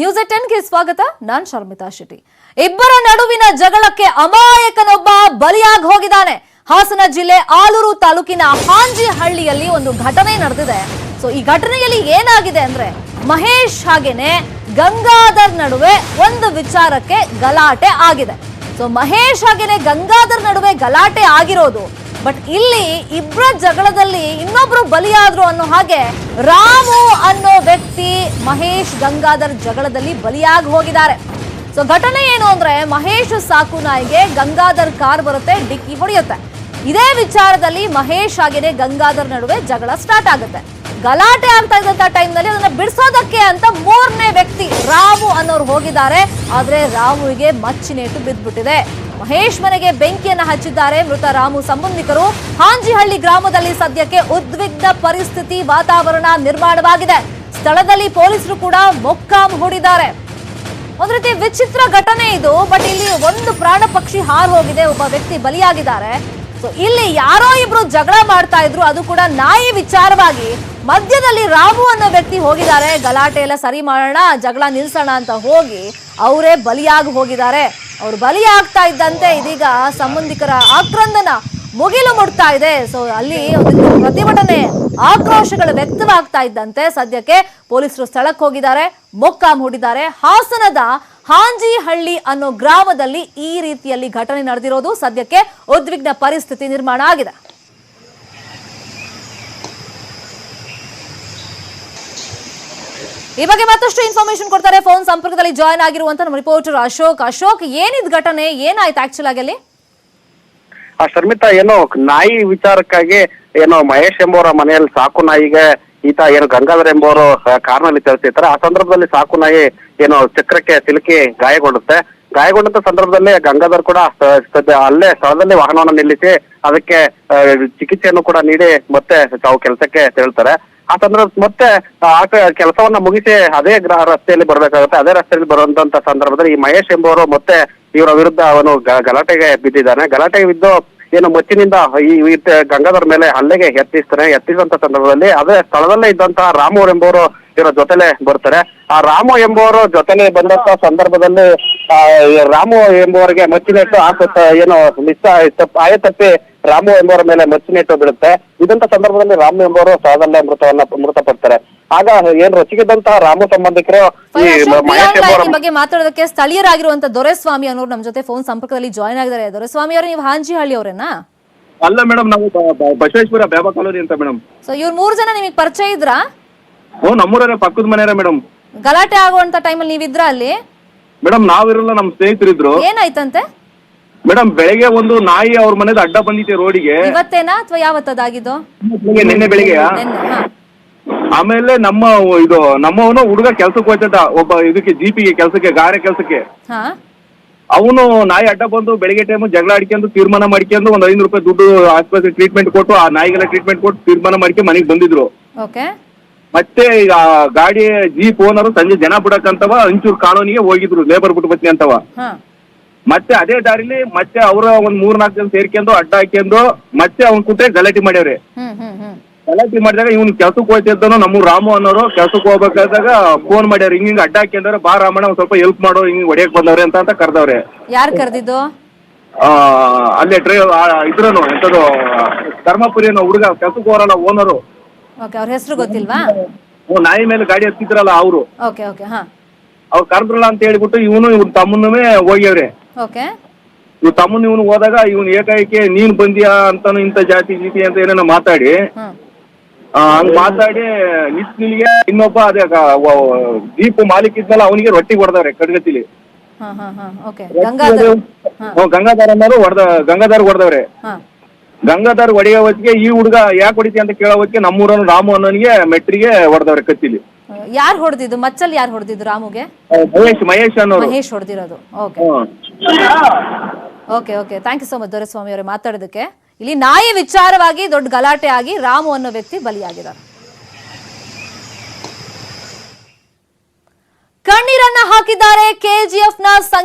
News ಟೆನ್ಗೆ ಸ್ವಾಗತ, ನಾನ್ ಶರ್ಮಿತಾ ಶೆಟ್ಟಿ. ಇಬ್ಬರ ನಡುವಿನ ಜಗಳಕ್ಕೆ ಅಮಾಯಕನೊಬ್ಬ ಬಲಿಯಾಗಿ ಹೋಗಿದ್ದಾನೆ. ಹಾಸನ ಜಿಲ್ಲೆ ಆಲೂರು ತಾಲೂಕಿನ ಹಾಂಜಿಹಳ್ಳಿಯಲ್ಲಿ ಒಂದು ಘಟನೆ ನಡೆದಿದೆ. ಸೊ ಈ ಘಟನೆಯಲ್ಲಿ ಏನಾಗಿದೆ ಅಂದ್ರೆ, ಮಹೇಶ್ ಹಾಗೇನೆ ಗಂಗಾಧರ್ ನಡುವೆ ಒಂದು ವಿಚಾರಕ್ಕೆ ಗಲಾಟೆ ಆಗಿದೆ. ಸೊ ಮಹೇಶ್ ಹಾಗೇನೆ ಗಂಗಾಧರ್ ನಡುವೆ ಗಲಾಟೆ ಆಗಿರೋದು ಬಟ್ ಇಲ್ಲಿ ಇಬ್ಬರ ಜಗಳದಲ್ಲಿ ಇನ್ನೊಬ್ರು ಬಲಿಯಾದ್ರು ಅನ್ನೋ ಹಾಗೆ ರಾಮು ಅನ್ನೋ ವ್ಯಕ್ತಿ ಮಹೇಶ್ ಗಂಗಾಧರ್ ಜಗಳದಲ್ಲಿ ಬಲಿಯಾಗಿ ಹೋಗಿದ್ದಾರೆ. ಸೊ ಘಟನೆ ಏನು ಅಂದ್ರೆ ಮಹೇಶ್ ಸಾಕು ನಾಯಿಗೆ ಗಂಗಾಧರ್ ಕಾರ್ ಬರುತ್ತೆ, ಡಿಕ್ಕಿ ಹೊಡೆಯುತ್ತೆ. ಇದೇ ವಿಚಾರದಲ್ಲಿ ಮಹೇಶ್ ಆಗಿದೆ ಗಂಗಾಧರ್ ನಡುವೆ ಜಗಳ ಸ್ಟಾರ್ಟ್ ಆಗುತ್ತೆ. ಗಲಾಟೆ ಆಗ್ತಾ ಇದ್ದಂತ ಟೈಮ್ನಲ್ಲಿ ಅದನ್ನ ಬಿಡಿಸೋದಕ್ಕೆ ಅಂತ ಮೂರನೇ ವ್ಯಕ್ತಿ ರಾಮು ಅನ್ನೋರು ಹೋಗಿದ್ದಾರೆ. ಆದ್ರೆ ರಾಮುವಿಗೆ ಮಚ್ಚಿನೇಟು ಬಿದ್ದ್ಬಿಟ್ಟಿದೆ. ಮಹೇಶ್ ಮನೆಗೆ ಬೆಂಕಿಯನ್ನು ಹಚ್ಚಿದ್ದಾರೆ ಮೃತ ರಾಮು. ಸಂಬಂಧಿಕರು ಹಾಂಜಿಹಳ್ಳಿ ಗ್ರಾಮದಲ್ಲಿ ಸದ್ಯಕ್ಕೆ ಉದ್ವಿಗ್ನ ಪರಿಸ್ಥಿತಿ ವಾತಾವರಣ ನಿರ್ಮಾಣವಾಗಿದೆ. ಸ್ಥಳದಲ್ಲಿ ಪೊಲೀಸರು ಕೂಡ ಮೊಕ್ಕಾಂ ಹೂಡಿದ್ದಾರೆ. ಒಂದು ರೀತಿ ವಿಚಿತ್ರ ಘಟನೆ ಇದು, ಬಟ್ ಇಲ್ಲಿ ಒಂದು ಪ್ರಾಣ ಪಕ್ಷಿ ಹಾರು ಹೋಗಿದೆ, ಒಬ್ಬ ವ್ಯಕ್ತಿ ಬಲಿಯಾಗಿದ್ದಾರೆ. ಸೊ ಇಲ್ಲಿ ಯಾರೋ ಇಬ್ರು ಜಗಳ ಮಾಡ್ತಾ ಇದ್ರು, ಅದು ಕೂಡ ನಾಯಿ ವಿಚಾರವಾಗಿ ಮಧ್ಯದಲ್ಲಿ ರಾಮು ಅನ್ನೋ ವ್ಯಕ್ತಿ ಹೋಗಿದ್ದಾರೆ. ಗಲಾಟೆ ಎಲ್ಲ ಸರಿ ಮಾಡೋಣ, ಜಗಳ ನಿಲ್ಸೋಣ ಅಂತ ಹೋಗಿ ಅವರೇ ಬಲಿಯಾಗಿ ಹೋಗಿದ್ದಾರೆ. ಅವ್ರು ಬಲಿಯಾಗ್ತಾ ಇದ್ದಂತೆ ಇದೀಗ ಸಂಬಂಧಿಕರ ಆಕ್ರಂದನ ಮುಗಿಲು ಮುಟ್ತಾ ಇದೆ. ಸೊ ಅಲ್ಲಿ ಪ್ರತಿಭಟನೆ ಆಕ್ರೋಶಗಳು ವ್ಯಕ್ತವಾಗ್ತಾ ಇದ್ದಂತೆ. ಸದ್ಯಕ್ಕೆ ಪೊಲೀಸರು ಸ್ಥಳಕ್ಕೆ ಹೋಗಿದ್ದಾರೆ, ಮೊಕ್ಕಾಂ ಹೂಡಿದ್ದಾರೆ ಹಾಸನದ ಹಾಂಜಿಹಳ್ಳಿ ಅನ್ನೋ ಗ್ರಾಮದಲ್ಲಿ ಈ ರೀತಿಯಲ್ಲಿ ಘಟನೆ ನಡೆದಿರೋದು ಸದ್ಯಕ್ಕೆ ಉದ್ವಿಗ್ನ ಪರಿಸ್ಥಿತಿ ನಿರ್ಮಾಣ ಆಗಿದೆ. ಈ ಬಗ್ಗೆ ಮತ್ತಷ್ಟು ಇನ್ಫಾರ್ಮೇಶನ್ ಕೊಡ್ತಾರೆ. ಫೋನ್ ಸಂಪರ್ಕದಲ್ಲಿ ಜಾಯ್ನ್ ಆಗಿರುವಂತ ನಮ್ಮ ರಿಪೋರ್ಟರ್ ಅಶೋಕ್. ಅಶೋಕ್, ಏನಿದ್ ಘಟನೆ? ಏನಾಯ್ತು ಆಕ್ಚುಲ್ ಆಗಲಿ ಆ, ಶರ್ಮಿತಾ, ಏನೋ ನಾಯಿ ವಿಚಾರಕ್ಕಾಗಿ ಏನೋ ಮಹೇಶ್ ಎಂಬುವರ ಮನೆಯಲ್ಲಿ ಸಾಕು ನಾಯಿಗೆ ಈತ ಏನು ಗಂಗಾಧರ್ ಎಂಬುವರು ಕಾರ್ನಲ್ಲಿ ಚಲಿಸಿರ್ತಾರೆ ಆ ಸಂದರ್ಭದಲ್ಲಿ ಸಾಕು ನಾಯಿ ಏನೋ ಚಕ್ರಕ್ಕೆ ಸಿಲುಕಿ ಗಾಯಗೊಳ್ಳುತ್ತೆ ಗಾಯಗೊಂಡಂತ ಸಂದರ್ಭದಲ್ಲಿ ಗಂಗಾಧರ್ ಕೂಡ ಅಲ್ಲೇ ಸ್ಥಳದಲ್ಲಿ ವಾಹನವನ್ನು ನಿಲ್ಲಿಸಿ ಅದಕ್ಕೆ ಚಿಕಿತ್ಸೆಯನ್ನು ಕೂಡ ನೀಡಿ ಮತ್ತೆ ತಾವು ಕೆಲಸಕ್ಕೆ ತೆರಳ್ತಾರೆ. ಆ ಸಂದರ್ಭ ಮತ್ತೆ, ಆ ಕೆಲಸವನ್ನ ಮುಗಿಸಿ ಅದೇ ಗ್ರಹ ರಸ್ತೆಯಲ್ಲಿ ಬರ್ಬೇಕಾಗುತ್ತೆ. ಅದೇ ರಸ್ತೆಯಲ್ಲಿ ಬರುವಂತ ಸಂದರ್ಭದಲ್ಲಿ ಈ ಮಹೇಶ್ ಎಂಬುವರು ಮತ್ತೆ ಇವರ ವಿರುದ್ಧ ಅವನು ಗಲಾಟೆಗೆ ಬಿದ್ದಿದ್ದಾನೆ. ಗಲಾಟೆಗೆ ಬಿದ್ದು ಏನು ಮಚ್ಚಿನಿಂದ ಈ ಗಂಗಾಧರ್ ಮೇಲೆ ಹಲ್ಲೆಗೆ ಯತ್ನಿಸ್ತಾನೆ. ಎತ್ತಿಸಿದಂತ ಸಂದರ್ಭದಲ್ಲಿ ಅದೇ ಸ್ಥಳದಲ್ಲೇ ಇದ್ದಂತಹ ರಾಮು ಎಂಬುವರು ಇವರ ಜೊತೆಲೆ ಬರ್ತಾರೆ ಆ ರಾಮು ಎಂಬುವರು ಜೊತೆಲೆ ಬಂದಂತ ಸಂದರ್ಭದಲ್ಲಿ ರಾಮು ಎಂಬುವರಿಗೆ ಮಚ್ಚಿನೆಟ್ಟು ಆ ಸತ್ತ- ಏನು ಮಿಸ್ ಆಯ ತಪ್ಪಿ ರಾಮು ಎಂಬುವರ ಮೇಲೆ ಮಚ್ಚಿನೆಟ್ಟು ಬೀಳುತ್ತೆ. ಇದಂತ ಸಂದರ್ಭದಲ್ಲಿ ರಾಮು ಎಂಬುವರು ಸ್ಥಳದಲ್ಲೇ ಮೃತವನ್ನ ಮೃತಪಡ್ತಾರೆ. ಆಗ ಏನ್ ರಚಿಕಿದಂತಹ ರಾಮು ಸಂಬಂಧಿಕರು ಈ ಅಶೋಕ್, ಮಹೇಶ್ ಎಂಬುವರ ಬಗ್ಗೆ ಮಾತಾಡೋದಕ್ಕೆ ಸ್ಥಳೀಯರಾಗಿರುವಂತ ದೊರೆಸ್ವಾಮಿ ಅನ್ನೋರು ನಮ್ ಜೊತೆ ಫೋನ್ ಸಂಪರ್ಕದಲ್ಲಿ ಜಾಯ್ನ್ ಆಗಿದ್ದಾರೆ. ದೊರೆಸ್ವಾಮಿ ಅವರು ನೀವು ಹಾಂಜಿಹಳ್ಳಿ ಅವರೇನಾ? ಅಲ್ಲ ಮೇಡಮ್ ನಾವು ಬಸವೇಶ್ವರ ಬ್ಯಾಬಾ ಕಾಲೋನಿ ಅಂತ ಮೇಡಮ್ ಸೊ ಇವ್ರ ಮೂರ್ ಜನ ನಿಮಗೆ ಪರಿಚಯ ಇದ್ರಾ? ಓ ನಮ್ಮೂರೇ ಪಕ್ಕದ ಮನೆಯವರೇ ಮೇಡಮ್ ಗಲಾಟೆ ಆಗುವಂತ ಟೈಮಲ್ಲಿ ನೀವಿದ್ರ ಅಲ್ಲಿ? ಮೇಡಮ್ ನಾವಿರಲ್ಲ ನಮ್ಮ ಸ್ನೇಹಿತರಿದ್ರು. ಏನಾಯ್ತಂತೆ? ಮೇಡಮ್ ಬೆಳಗ್ಗೆ ಒಂದು ನಾಯಿ ಅವ್ರ ಮನೇದ ಅಡ್ಡ ಬಂದಿತ್ತೆ ರೋಡಿಗೆ. ಇವತ್ತೇನಾ ಅಥವಾ ಯಾವತ್ತದಾಗಿದ್ದು? ನಿನ್ನೆ ಬೆಳಿಗ್ಗೆ. ನಿನ್ನೆ ಆಮೇಲೆ ನಮ್ಮ ಇದು ನಮ್ಮವನು ಹುಡುಗ ಕೆಲ್ಸಕ್ಕೆ ಹೋಯ್ತಾ ಒಬ್ಬ ಇದಕ್ಕೆ ಜೀಪಿಗೆ ಕೆಲ್ಸಕ್ಕೆ ಗಾರೆ ಕೆಲ್ಸಕ್ಕೆ. ಹಾ. ಅವನು ನಾಯಿ ಅಡ್ಡ ಬಂದು ಬೆಳಿಗ್ಗೆ ಟೈಮ್ ಜಗಳ ಆಡ್ಕೊಂಡು ತೀರ್ಮಾನ ಮಾಡ್ಕೊಂಡು ಒಂದ್ ಐನೂರು ರೂಪಾಯಿ ದುಡ್ಡು ಆಸ್ಪತ್ರೆ ಟ್ರೀಟ್ಮೆಂಟ್ ಕೊಟ್ಟು ಆ ನಾಯಿಗೆಲ್ಲ ಟ್ರೀಟ್ಮೆಂಟ್ ಕೊಟ್ಟು ತೀರ್ಮಾನ ಮಾಡ್ಕೊಂಡು ಮನೆಗೆ ಬಂದಿದ್ರು. ಓಕೆ ಮತ್ತೆ ಈಗ ಗಾಡಿ ಜೀಪ್ ಓನರು ಸಂಜೆ ಜನ ಬಿಡಕ್ಕಂತವ ಅಂಚೂರು ಕಾಲೋನಿಗೆ ಹೋಗಿದ್ರು ಲೇಬರ್ ಬಿಟ್ಟು ಬತ್ತಿ ಅಂತವ. ಮತ್ತೆ ಅದೇ ದಾರಿಲಿ ಮತ್ತೆ ಅವರ ಒಂದ್ ಮೂರ್ ನಾಲ್ಕು ಜನ ಸೇರ್ಕೊಂಡು ಅಡ್ಡ ಹಾಕೊಂಡು ಮತ್ತೆ ಅವ್ನ್ ಕುಟ್ರೆ ಗಲಾಟೆ ಮಾಡ್ಯಾವ್ರಿ. ಗಲಾಟೆ ಮಾಡಿದಾಗ ಇವ್ನು ಕೆಲ್ಸಕ್ಕೆ ಹೋಯ್ತಿದ್ದನು ನಮ್ಮ ರಾಮು ಅನ್ನೋರು ಕೆಲ್ಸಕ್ಕೆ ಹೋಗ್ಬೇಕಾದಾಗ ಫೋನ್ ಮಾಡ್ಯಾರ ಹಿಂಗ ಹಿಂಗ ಅಡ್ಡ ಹಾಕೊಂಡ್ರೆ ಬಾ ರಾಮಣ್ಣ ಒಂದ್ ಸ್ವಲ್ಪ ಹೆಲ್ಪ್ ಮಾಡೋ ಹಿಂಗ್ ಹೊಡಿಯಕ್ ಬಂದವ್ರೆ ಅಂತ ಅಂತ ಕರ್ದವ್ರೆ. ಯಾರು ಕರೆದಿದ್ದು? ಆ, ಅಲ್ಲೇ ಡ್ರೈವ್ ಇದ್ರನು ಎಂತದು ಧರ್ಮಪುರಿ ಅನ್ನೋ ಹುಡುಗ ಕೆಲ್ಸಕ್ಕೆ ಹೋರಲ್ಲ ಓನರು ಓಕೆ ಅವ್ರ ಹೆಸರು ಗೊತ್ತಿಲ್ವಾ? ನಾಯಿ ಮೇಲೆ ಗಾಡಿ ಹತ್ತಿದ್ರಲ್ಲ ಅವರು. ಓಕೆ ಓಕೆ ಹಾ. ಅವ್ರು ಕರೆದ್ರಲ್ಲ ಅಂತ ಹೇಳ್ಬಿಟ್ಟು ಇವನು ಇವ್ರ ತಮ್ಮನೂ ಹೋಗ್ಯವ್ರೆ ಓಕೆ ಇವ್ ತಮ್ಮನ ಇವನು ಹೋದಾಗ ಇವನು ಏಕಾಏಕಿ ನೀನ್ ಬಂದಿಯಾ ಅಂತಾನು ಇಂತ ಜಾತಿ ಜೀತಿ ಅಂತ ಏನೇನೋ ಮಾತಾಡಿ. ಹ್ಮ್ ಆ, ಹಂಗ್ ಮಾತಾಡಿ ನಿಸ್ನಿಲ್ಗೆ ಇನ್ನೊಬ್ಬ ಅದೇ ಗ- ವ- ಮಾಲೀಕ ಇದ್ನಲ್ಲ ಅವನಿಗೆ ರೊಟ್ಟಿ ಹೊಡೆದವ್ರೆ ಕಡ್ಗತಿಲಿ ಹಾ ಹಾ ಹಾ ಓಕೆ ಗಂಗಾಧರ್. ಹಾ. ಅವ್ನ್ ಗಂಗಾಧರ ಅನ್ನೋರು ಹೊಡೆದ ಗಂಗಾಧರ್ ಹೊಡೆದವ್ರೆ. ಹಾ. ಗಂಗಾಧರ್ ಹೊಡೆಯೋ ಹೊತ್ತಿಗೆ ಈ ಹುಡುಗ ಯಾಕೆ ಹೊಡಿತಿ ಅಂತ ಕೇಳೋ ಹೊತ್ತಿಗೆ ನಮ್ಮೂರನ್ನು ರಾಮು ಅನ್ನೋನಿಗೆ ಮೆಟ್ರಿಗೆ ಹೊಡೆದವ್ರೆ ಕತ್ತಿಲಿ. ಯಾರು ಹೊಡೆದಿದ್ದು? ಮಚ್ಚಲ್ ಯಾರು ಹೊಡೆದಿದ್ದು ರಾಮುಗೆ? ಮಹೇಶ್ ಮಹೇಶ್ ಅನ್ನೋರು. Mahesh ಹೊಡೆದಿರೋದು. Okay. Okay okay. Thank you so much Doreswamy ಅವರೇ ಮಾತಾಡೋದಕ್ಕೆ. ಇಲ್ಲಿ ನಾಯಿ ವಿಚಾರವಾಗಿ ದೊಡ್ಡ ಗಲಾಟೆ ಆಗಿ ರಾಮು ಅನ್ನೋ ವ್ಯಕ್ತಿ ಬಲಿಯಾಗಿದ್ದಾರೆ. ಕಣ್ಣೀರನ್ನ ಹಾಕಿದ್ದಾರೆ ಕೆಜಿಎಫ್ನ ಸಂಗೀತ